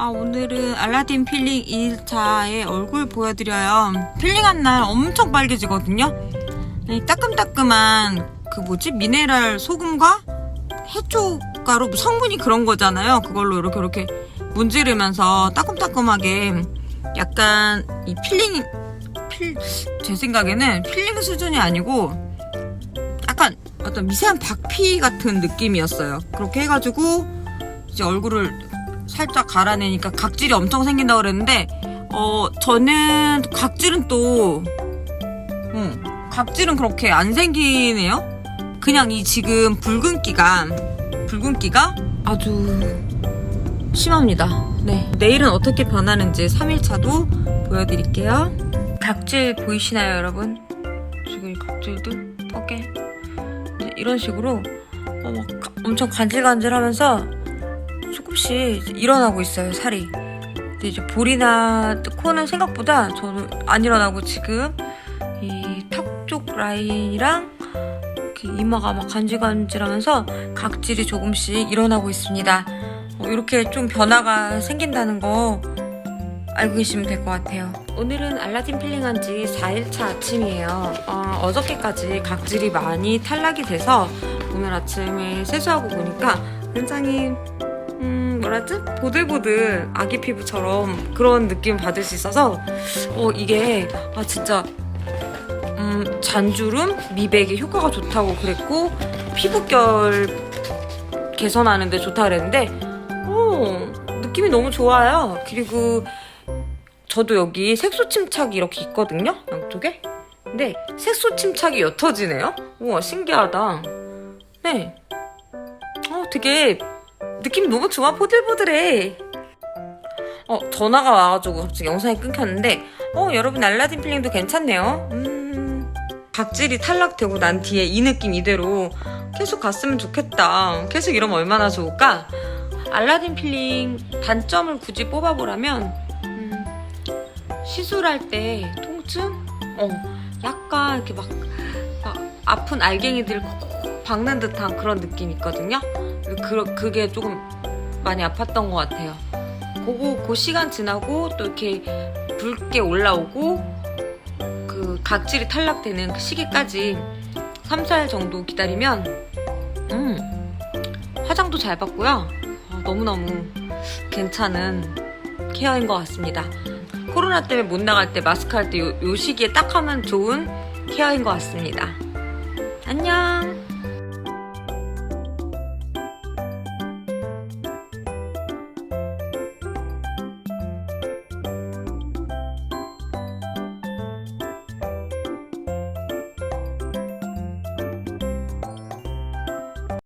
아, 오늘은 알라딘 필링 2일차의 얼굴 보여드려요. 필링한 날 엄청 빨개지거든요. 이 따끔따끔한 그 뭐지? 미네랄 소금과 해초가루 성분이 그런 거잖아요. 그걸로 이렇게 이렇게 문지르면서 따끔따끔하게 약간 이 필링 필, 제 생각에는 필링 수준이 아니고 약간 어떤 미세한 박피 같은 느낌이었어요. 그렇게 해가지고 이제 얼굴을 살짝 갈아내니까 각질이 엄청 생긴다 그랬는데 어 저는 각질은 또 음, 각질은 그렇게 안 생기네요. 그냥 이 지금 붉은기가 붉은기가 아주 심합니다. 네. 내일은 어떻게 변하는지 3일차도 보여드릴게요. 각질 보이시나요, 여러분? 지금 이 각질도 이제 이런 식으로 어, 막 가- 엄청 간질간질 하면서 조금씩 일어나고 있어요, 살이. 근데 이제 볼이나 코는 생각보다 저는 안 일어나고 지금 이 턱 쪽 라인이랑 이렇게 이마가 막 간질간질하면서 각질이 조금씩 일어나고 있습니다. 어, 이렇게 좀 변화가 생긴다는 거 알고 계시면 될 것 같아요. 오늘은 알라딘 필링한 지 4일차 아침이에요. 어, 어저께까지 각질이 많이 탈락이 돼서 오늘 아침에 세수하고 보니까 굉장히 음, 뭐라지? 보들보들 아기 피부처럼 그런 느낌 받을 수 있어서 어, 이게 아 진짜 음, 잔주름 미백에 효과가 좋다고 그랬고 피부결 개선하는데 좋다 그랬는데 어, 느낌이 너무 좋아요. 그리고 저도 여기 색소 침착이 이렇게 있거든요. 양쪽에. 근데 색소 침착이 옅어지네요. 우와 신기하다. 네. 어 되게 느낌이 너무 좋아 보들보들해. 어 전화가 와가지고 갑자기 영상이 끊겼는데 어 여러분 알라딘 필링도 괜찮네요. 음 각질이 탈락되고 난 뒤에 이 느낌 이대로 계속 갔으면 좋겠다. 계속 이러면 얼마나 좋을까? 알라딘 필링 단점을 굳이 뽑아보라면 음, 시술할 때 통증? 어 약간 이렇게 막, 막 아픈 알갱이들 콕콕 박는 듯한 그런 느낌 있거든요. 그, 그게 조금 많이 아팠던 것 같아요. 그거 그 시간 지나고 또 이렇게 붉게 올라오고 그 각질이 탈락되는 그 시기까지 3, 4일 정도 기다리면 음 화장도 잘 받고요. 어, 너무너무 괜찮은 케어인 것 같습니다. 코로나 때문에 못 나갈 때 마스크 할 때 요 시기에 딱 하면 좋은 케어인 것 같습니다. 안녕!